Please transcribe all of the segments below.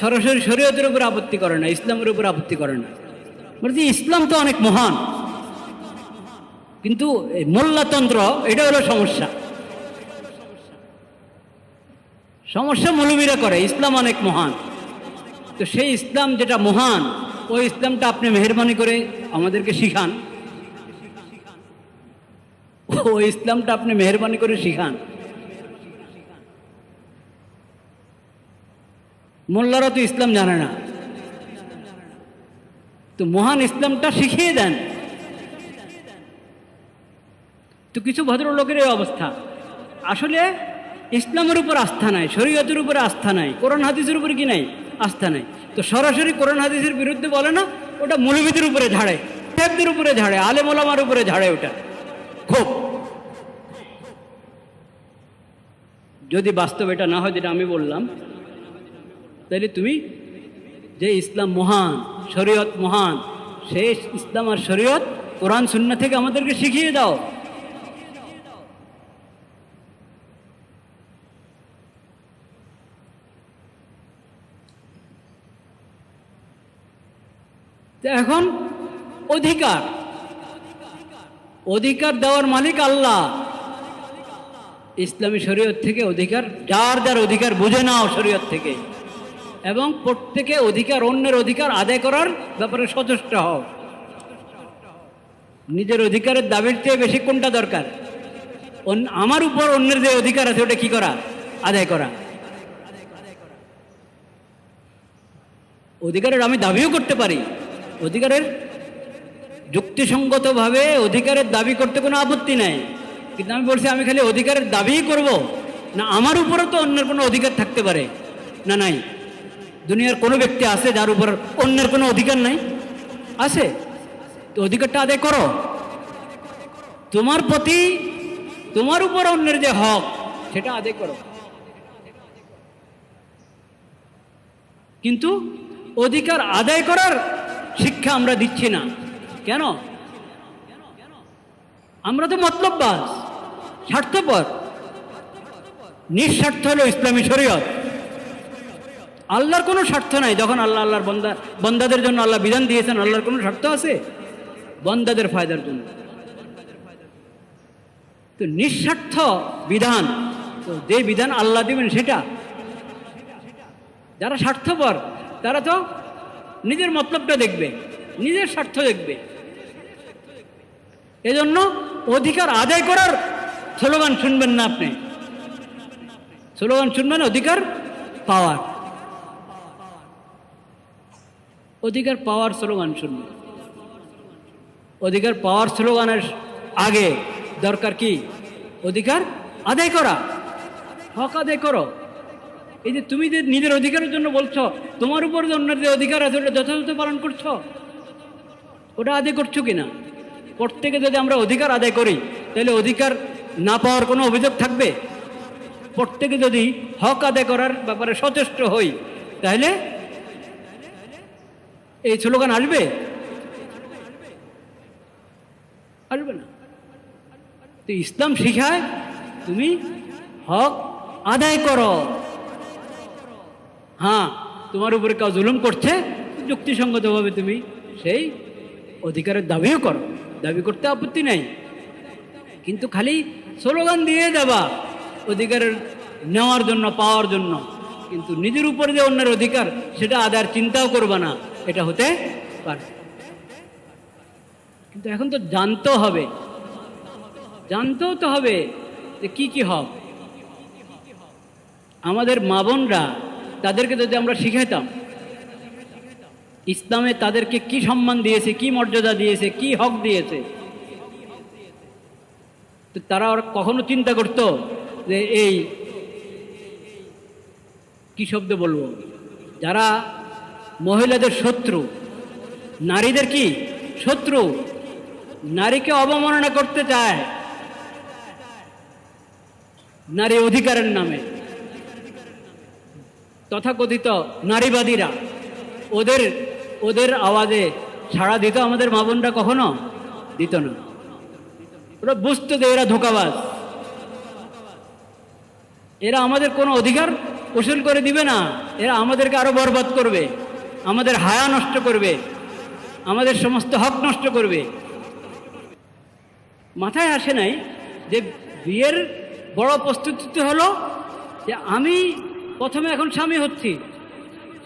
সরাসরি শরীয়তের উপর আপত্তি করে না, ইসলামের উপর আপত্তি করে না। বলছি ইসলাম তো অনেক মহান। কিন্তু মোল্লাতন্ত্র, এটা হলো সমস্যা। সমস্যা মৌলবীরা করে, ইসলাম অনেক মহান। তো সেই ইসলাম যেটা মহান, ওই ইসলামটা আপনি মেহরবানি করে আমাদেরকে শিখান। ওই ইসলামটা আপনি মেহরবানি করে শিখান। মোল্লারা তো ইসলাম জানে না। তো মহান ইসলামটা শিখিয়ে দেন। তো কিছু ভদ্রলোকের এই অবস্থা। আসলে ইসলামের উপর আস্থা নাই, শরীয়তের উপর আস্থা নাই, কোরআন হাদিসের উপরে কি নাই? আস্থা নাই। তো সরাসরি কোরআন হাদিসের বিরুদ্ধে বলে না, ওটা মৌলবীদের উপরে ঝাড়ে টেপদের উপরে ঝাড়ে, আলেম ওলামার উপরে ঝাড়ে ওটা। খুব। যদি বাস্তব এটা না হয়, যেটা আমি বললাম তাহলে তুমি যে ইসলাম মহান, শরীয়ত মহান সেই ইসলাম আর শরীয়ত কোরআন শূন্য থেকে আমাদেরকে শিখিয়ে দাও। এখন অধিকার। অধিকার দেওয়ার মালিক আল্লাহ। ইসলামী শরীয়ত থেকে অধিকার, যার যার অধিকার বুঝে নাও শরীয়ত থেকে। এবং প্রত্যেকে অধিকার, অন্যের অধিকার আদায় করার ব্যাপারে সচেষ্ট হও। নিজের অধিকারের দাবির চেয়ে বেশি কোনটা দরকার? আমার উপর অন্যের যে অধিকার আছে, ওটা কি করা? আদায় করা। অধিকারের আমি দাবিও করতে পারি। অধিকারের যুক্তিসঙ্গতভাবে অধিকারের দাবি করতে কোনো আপত্তি নাই। কিন্তু আমি বলছি, আমি খালি অধিকারের দাবিই করব। না, আমার উপরও তো অন্যের কোনো অধিকার থাকতে পারে। না, নাই। দুনিয়ার কোনো ব্যক্তি আছে যার উপর অন্যের কোনো অধিকার নাই? আছে। তো অধিকারটা আদায় করো। তোমার প্রতি তোমার উপর অন্যের যে হক, সেটা আদায় করো। কিন্তু অধিকার আদায় করার শিক্ষা আমরা দিচ্ছি না। কেন? আমরা তো মতলববাজ, স্বার্থপর, নিঃস্বার্থ হলো ইসলামী শরীয়ত। আল্লাহর কোনো স্বার্থ নাই। যখন আল্লাহ আল্লাহর বন্দা বন্দাদের জন্য আল্লাহ বিধান দিয়েছেন, আল্লাহর কোনো স্বার্থ আছে? বন্দাদের ফায়দার জন্য। তো নিঃস্বার্থ বিধান, তো যে বিধান আল্লাহ দিবেন সেটা। যারা স্বার্থপর, তারা তো নিজের মতলবটা দেখবে, নিজের স্বার্থ দেখবে। এজন্য অধিকার আদায় করার স্লোগান শুনবেন না আপনি। স্লোগান শুনবেন অধিকার পাওয়ার। অধিকার পাওয়ার স্লোগান শুনবেন অধিকার পাওয়ার স্লোগানের আগে দরকার কি? অধিকার আদায় করা। হক আদায় করো। এই যে তুমি যে নিজের অধিকারের জন্য বলছো, তোমার উপর যে অন্যের যে অধিকার আছে, ওটা যথাযথ পালন করছ? ওটা আদায় করছ কিনা? প্রত্যেকে যদি আমরা অধিকার আদায় করি, তাহলে অধিকার না পাওয়ার কোনো অভিযোগ থাকবে? প্রত্যেকে যদি হক আদায় করার ব্যাপারে সচেষ্ট হই, তাহলে এই স্লোগান আসবে? আসবে না। তো ইসলাম শিখায়, তুমি হক আদায় করো। হ্যাঁ তোমার উপরে কেউ জুলুম করছে, যুক্তিসঙ্গতভাবে তুমি সেই অধিকারের দাবিও করো। দাবি করতে আপত্তি নাই। কিন্তু খালি স্লোগান দিয়ে যাবা অধিকারের নেওয়ার জন্য, পাওয়ার জন্য। কিন্তু নিজের উপরে যে অন্যের অধিকার, সেটা আদার চিন্তাও করবা না। এটা হতে পারে। কিন্তু এখন তো জানতেও হবে। জানতেও তো হবে যে কি কি হক আমাদের মা বোনরা তাদেরকে যদি আমরা শিখাইতাম, ইসলামে তাদেরকে কি সম্মান দিয়েছে, কি মর্যাদা দিয়েছে, কি হক দিয়েছে, তো তারা কখনো চিন্তা করতো যে এই কি শব্দ বলব? যারা মহিলাদের শত্রু। নারীদের কি? শত্রু। নারীকে অবমাননা করতে চায়। নারী অধিকারের নামে। তথাকথিত নারীবাদীরা, ওদের ওদের আওয়াজে সাড়া দিত আমাদের মা বোনরা কখনো? দিত না। ওরা বুঝতো যে এরা ধোকাবাজ। এরা আমাদের কোনো অধিকার উসুল করে দিবে না। এরা আমাদেরকে আরও বরবাদ করবে। আমাদের হায়া নষ্ট করবে, আমাদের সমস্ত হক নষ্ট করবে। মাথায় আসে নাই যে বিয়ের বড় প্রস্তুতি হলো যে আমি প্রথমে এখন স্বামী হচ্ছি।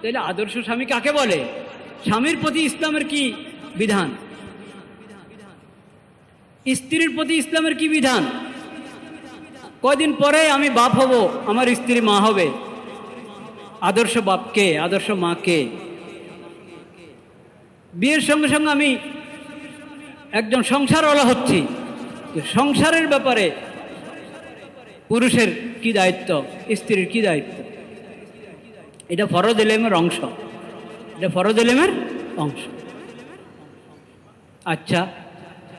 তাহলে আদর্শ স্বামী কাকে বলে? স্বামীর প্রতি ইসলামের কি বিধান? স্ত্রীর প্রতি ইসলামের কি বিধান? কয়দিন পরে আমি বাপ হব, আমার স্ত্রী মা হবে। আদর্শ বাপকে, আদর্শ মাকে। বিয়ের সঙ্গে সঙ্গে আমি একজন সংসারওয়ালা হচ্ছি। সংসারের ব্যাপারে পুরুষের কি দায়িত্ব, স্ত্রীর কি দায়িত্ব? এটা ফরজ এলেমের অংশ। এটা ফরজ এলেমের অংশ। আচ্ছা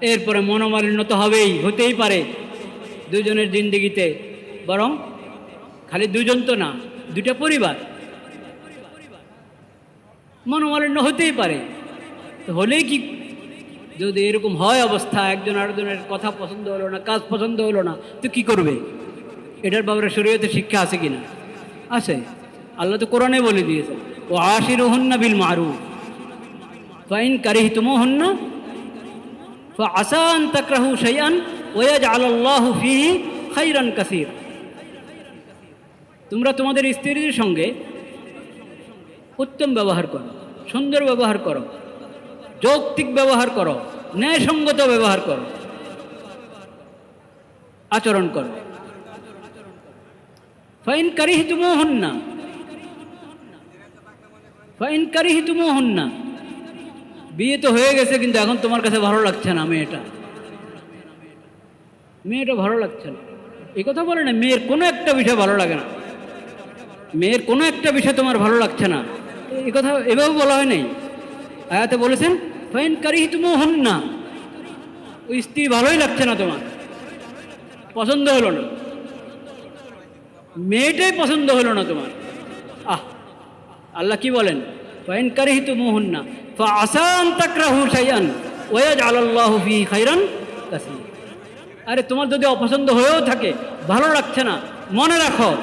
এরপরে মনোমালিন্য তো হবেই, হতেই পারে। দুজনের জিন্দিগিতে বরং খালি দুজন তো না দুটা পরিবার। মনোমালিন্য হতেই পারে। তো হলেই কি? যদি এরকম হয় অবস্থা, একজন আরেকজনের কথা পছন্দ হলো না, কাজ পছন্দ হলো না, তো কি করবে? এটার ব্যাপারে শরীয়তে শিক্ষা আছে কিনা? আছে। আল্লাহ তো কোরআনে বলে দিয়েছে ও আশির হন্না বিল মারু ফাইন কারিহ তুমো হন্না আসান তাকরাহু শাইআন ওয়াজ আল্লাহ ফিহি খাইরান কাসির। তোমরা তোমাদের স্ত্রীর সঙ্গে উত্তম ব্যবহার করো, সুন্দর ব্যবহার করো। যৌক্তিক ব্যবহার করো, ন্যায়সঙ্গত ব্যবহার করো। আচরণ করো। ফাইন কারিহি তুমো হন না ফাইন কারিহি তুমো হন না বিয়ে তো হয়ে গেছে, কিন্তু এখন তোমার কাছে ভালো লাগছে না মেয়েটা। মেয়েটা ভালো লাগছে না। এই কথা বলে না, মেয়ের কোনো একটা বিষয় ভালো লাগে না। মেয়ের কোনো একটা বিষয় তোমার ভালো লাগছে না। এই কথা এভাবে বলা হয় নাই। আয়াতে বলেছেন ফাইন কারিহি তুমো হন না ওই স্ত্রী ভালোই লাগছে না তোমার। পছন্দ হলো না। মেয়েটাই পছন্দ হলো না তোমার। আহ, আল্লাহ কি বলেন? ফাইন কারিহি তুমো হন না খাইরান আরে তোমার যদি অপছন্দ হয়েও থাকে, ভালো লাগছে না, মনে রাখো।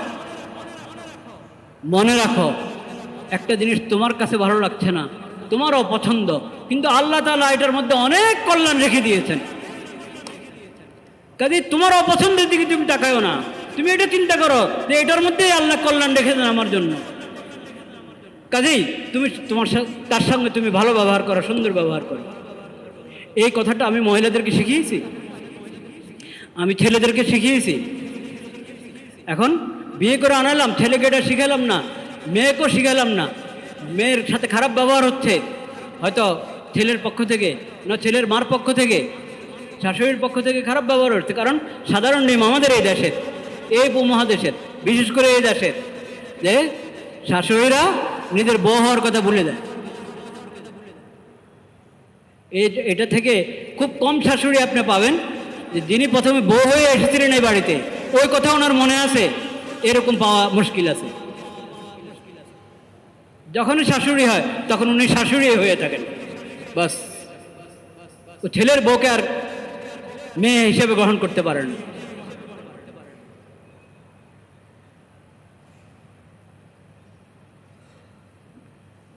মনে রাখো, একটা জিনিস তোমার কাছে ভালো লাগছে না তোমার অপছন্দ কিন্তু আল্লাহ তালা এটার মধ্যে অনেক কল্যাণ রেখে দিয়েছেন। কাজে তোমার অপছন্দের দিকে তুমি তাকায়ও না। তুমি এটা চিন্তা করো যে এটার মধ্যেই আল্লাহ কল্যাণ রেখেছেন আমার জন্য। কাজেই তুমি তোমার তার সঙ্গে তুমি ভালো ব্যবহার করো, সুন্দর ব্যবহার করো। এই কথাটা আমি মহিলাদেরকে শিখিয়েছি। আমি ছেলেদেরকে শিখিয়েছি। এখন বিয়ে করে আনালাম, ছেলেকে এটা শিখালাম না, মেয়েকেও শিখালাম না। মেয়ের সাথে খারাপ ব্যবহার হচ্ছে, হয়তো ছেলের পক্ষ থেকে, না ছেলের মার পক্ষ থেকে, শাশুড়ির পক্ষ থেকে খারাপ ব্যবহার হচ্ছে। কারণ সাধারণ নিয়ম আমাদের এই দেশের, এই উপমহাদেশের, বিশেষ করে এই দেশের, যে শাশুড়িরা নিজের বউ হওয়ার কথা ভুলে দেয় এটা থেকে খুব কম শাশুড়ি আপনি পাবেন, যে যিনি প্রথমে বউ হয়ে এসেছিলেন এই বাড়িতে, ওই কথা ওনার মনে আছে, এরকম পাওয়া মুশকিল আছে। যখনই শাশুড়ি হয়, তখন উনি শাশুড়ি হয়ে থাকেন। বাস। ও ছেলের বউকে আর মেয়ে হিসেবে গ্রহণ করতে পারেন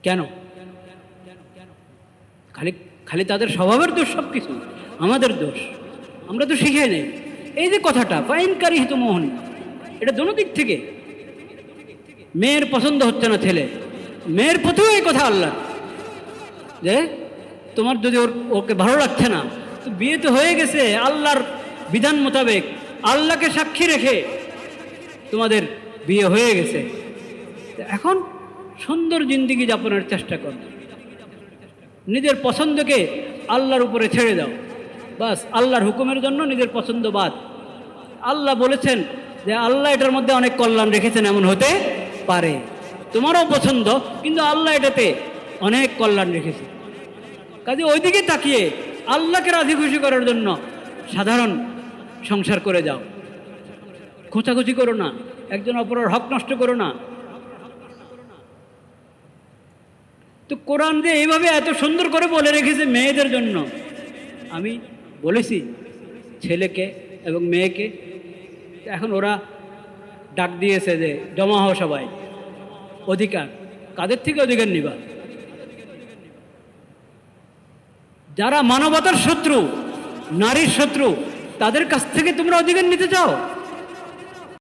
কেন? খালি খালি তাদের স্বভাবের দোষ সব কিছু আমাদের দোষ। আমরা তো শিখে নেই। এই যে কথাটা পাইনকারী হিত মোহন এটা দোনো দিক থেকে। মেয়ের পছন্দ হচ্ছে না ছেলে। মেয়ের প্রতিও এই কথা আল্লাহ। যে তোমার যদি ওর ওকে ভালো লাগছে না, তো বিয়ে তো হয়ে গেছে, আল্লাহর বিধান মোতাবেক, আল্লাহকে সাক্ষী রেখে তোমাদের বিয়ে হয়ে গেছে। এখন সুন্দর জিন্দিগি যাপনের চেষ্টা কর। নিজের পছন্দকে আল্লাহর উপরে ছেড়ে দাও। বাস, আল্লাহর হুকুমের জন্য নিজের পছন্দ বাদ। আল্লাহ বলেছেন যে আল্লাহ এটার মধ্যে অনেক কল্যাণ রেখেছেন, এমন হতে পারে। তোমারও পছন্দ, কিন্তু আল্লাহ এটাতে অনেক কল্যাণ রেখেছে। কাজে ওইদিকে তাকিয়ে আল্লাহকে রাজি খুশি করার জন্য সাধারণ সংসার করে যাও। খোঁচাখুচি করো না, একজন অপরের হক নষ্ট করো না। তো কোরআন যে এইভাবে এত সুন্দর করে বলে রেখেছে মেয়েদের জন্য, আমি বলেছি ছেলেকে এবং মেয়েকে। এখন ওরা ডাক দিয়েছে যে, জমা হও সবাই। অধিকার। কাদের থেকে অধিকার নিবা? যারা মানবতার শত্রু, নারীর শত্রু, তাদের কাছ থেকে তোমরা অধিকার নিতে চাও?